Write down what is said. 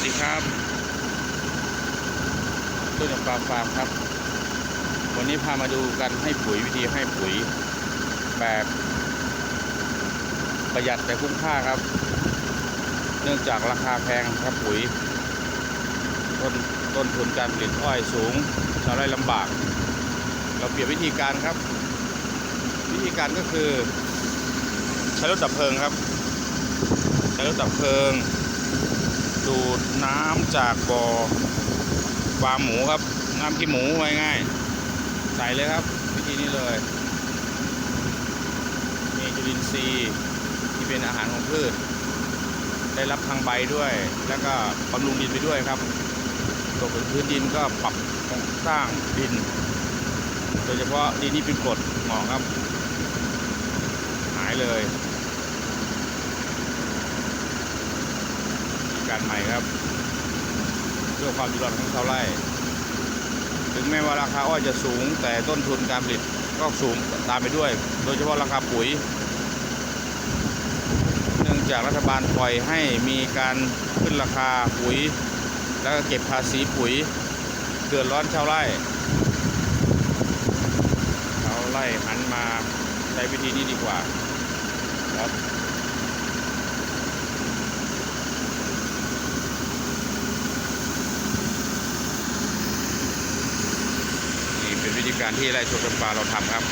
วัสดีครับต้นจำปาฟาร์มครับ วันนี้พามาดูกันให้ปุ๋ยวิธีให้ปุ๋ยแบบประหยัดแต่คุ้มค่าครับ เนื่องจากราคาแพงครับปุ๋ย ต้นต้นทุนการผลิตอ้อยสูงชาวไร่ลำบาก เราเปลี่ยนวิธีการครับ วิธีการก็คือ ใช้รถดับเพลิงครับ ใช้รถดับเพลิง ดูดน้ำจากบ่อฟามหมูครับ น้ำขี้หมูไว้ง่ายใส่เลยครับ วิธีนี้เลยมีจุลินทรีย์ที่เป็นอาหารของพืช ได้รับทางใบด้วย แล้วก็บำรุงดินไปด้วยครับตกบนพื้นดินก็ปรับโครงสร้างดิน โดยเฉพาะดินที่เป็นกรดเหมาะครับ หายเลย การใหม่ครับเพื่อความอยู่รอดของชาวไร่ ถึงแม้ว่าราคาอ้อยจะสูงแต่ต้นทุนการผลิตก็สูงตามไปด้วย โดยเฉพาะราคาปุ๋ย เนื่องจากรัฐบาลปล่อยให้มีการขึ้นราคาปุ๋ย แล้วก็เก็บภาษีปุ๋ยเดือดร้อนชาวไร่ชาวไร่หันมาใช้วิธีนี้ดีกว่าครับ นี่เป็นวิธี การที่ไร่โชคจำปาเราทำครับ